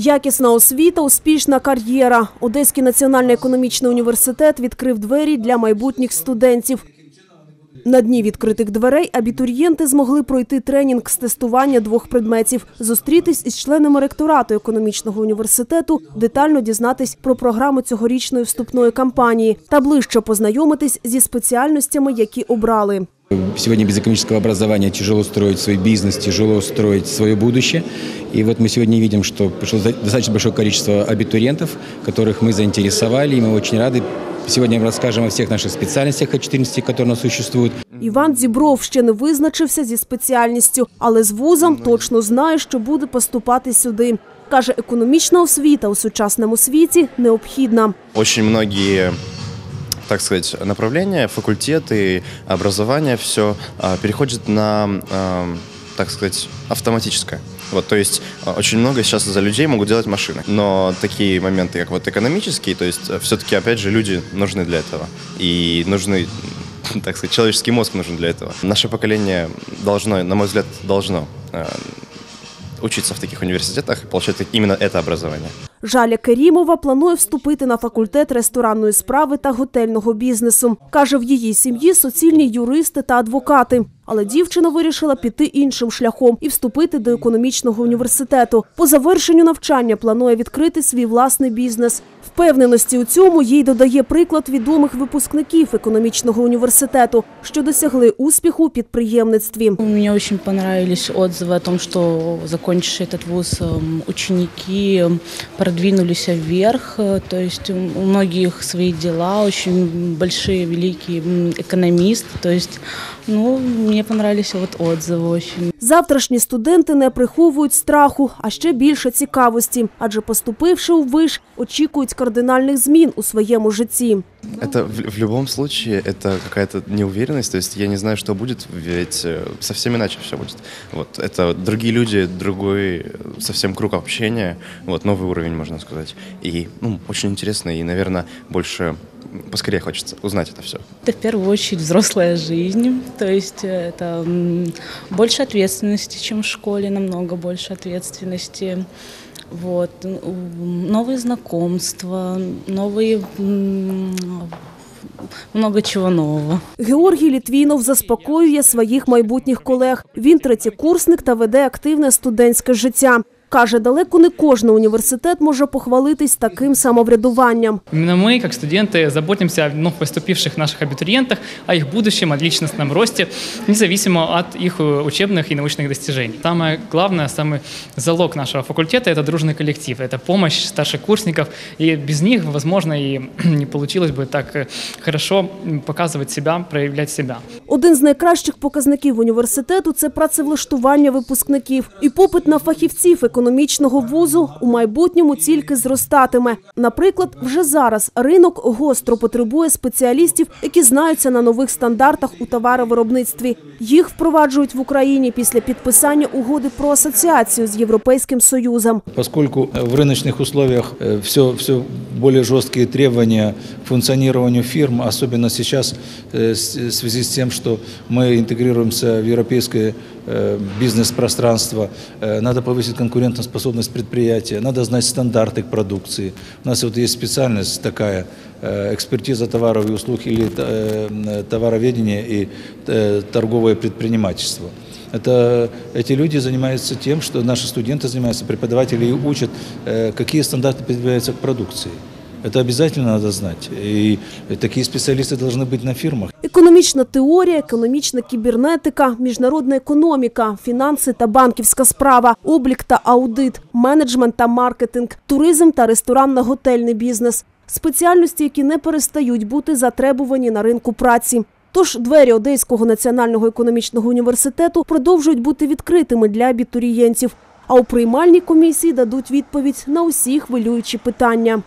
Якісна освіта, успішна кар'єра. Одеський національний економічний університет відкрив двері для майбутніх студентів. На дні відкритих дверей абітурієнти змогли пройти тренінг з тестування двох предметів, зустрітись із членами ректорату економічного університету, детально дізнатись про програму цьогорічної вступної кампанії та ближче познайомитись зі спеціальностями, які обрали. Сегодня без экономического образования тяжело строить свой бизнес, тяжело строить свое будущее. И вот мы сегодня видим, что пришло достаточно большое количество абитуриентов, которых мы заинтересовали, и мы очень рады. Сегодня мы расскажем о всех наших специальностях, о 14, которые у нас существуют. Іван Зібров ще не визначився зі спеціальністю, але з вузом точно знає, що буде поступати сюди. Каже, економічна освіта у сучасному світі необхідна. Очень многие так сказать, направления, факультеты, образование, все переходит на, а, так сказать, автоматическое. Вот, то есть а, очень много сейчас за людей могут делать машины. Но такие моменты, как вот экономические, то есть все-таки, опять же, люди нужны для этого. И нужны так сказать, человеческий мозг нужен для этого. Наше поколение должно, на мой взгляд, должно учиться в таких университетах, получать именно это образование. Жаля Керімова планує вступити на факультет ресторанної справи та готельного бізнесу. Каже, в її сім'ї суцільні юристи та адвокати Але дівчина вирішила піти іншим шляхом і вступити до економічного університету. По завершенню навчання планує відкрити свій власний бізнес. Впевненості у цьому їй додає приклад відомих випускників економічного університету, що досягли успіху у підприємництві. Мне очень понравились отзывы о том, что закончившие этот вуз эм, ученики эм, продвинулись вверх, э, то есть у многих свои дела, очень большие, великие м, экономисты, то есть, ну, мне понравились вот отзывы очень. Завтрашні студенти не приховують страху, а ще більше цікавості, адже поступивши у виш, очікують кардинальних змін у своєму житті. Это в, в любом случае это какая-то неуверенность, то есть я не знаю, что будет, ведь э, совсем иначе все будет. Вот это другие люди, другой э, совсем круг общения, вот новый уровень, можно сказать. И ну, очень интересно, и, наверное, больше поскорее хочется узнать это все. Это в первую очередь взрослая жизнь, то есть это м, больше ответственности, чем в школе, намного больше ответственности. Вот. Новые знакомства, новые... много чого нового. Георгій Літвінов заспокоює своїх майбутніх колег. Він третєкурсник та веде активне студентське життя. Каже, далеко не кожен університет може похвалитись таким самоврядуванням. Именно мы, как студенты, заботимся о вновь поступивших наших абитуриентах, о их будущем, о личностном росте, независимо от их э, учебных и научных достижений. Самое главное, самый залог нашего факультета – это дружный коллектив, это помощь старшекурсников, и без них, возможно, и не получилось бы так э, хорошо м, показывать себя, проявлять себя. Один з найкращих показників університету це працевлаштування випускників. І попит на фахівців економічного вузу у майбутньому тільки зростатиме. Наприклад, вже зараз ринок гостро потребує спеціалістів, які знаються на нових стандартах у товаровиробництві. Їх впроваджують в Україні після підписання угоди про асоціацію з Європейським Союзом. Поскольку э, в рыночных условиях все, все более жесткие требования к функционированию фирм, особенно сейчас э, с- в связи с тем, что мы интегрируемся в европейское э, бизнес-пространство, э, надо повысить конкурентоспособность предприятия, надо знать стандарты продукции. У нас вот есть специальность такая, э, экспертиза товаров и услуг или товароведение и торговое предпринимательство. Это эти люди занимаются тем, что наши студенты занимаются, преподаватели учат, какие стандарты предъявляются к продукции. Это обязательно надо знать. И такие специалисты должны быть на фирмах. Економічна теорія, економічна кібернетика, міжнародна економіка, фінанси та банківська справа, облік та аудит, менеджмент та маркетинг, туризм та ресторанно-готельний бізнес. Спеціальності, які не перестають бути затребувані на ринку праці. Тож двері Одеського національного економічного університету продовжують бути відкритими для абітурієнтів. А у приймальній комісії дадуть відповідь на усі хвилюючі питання.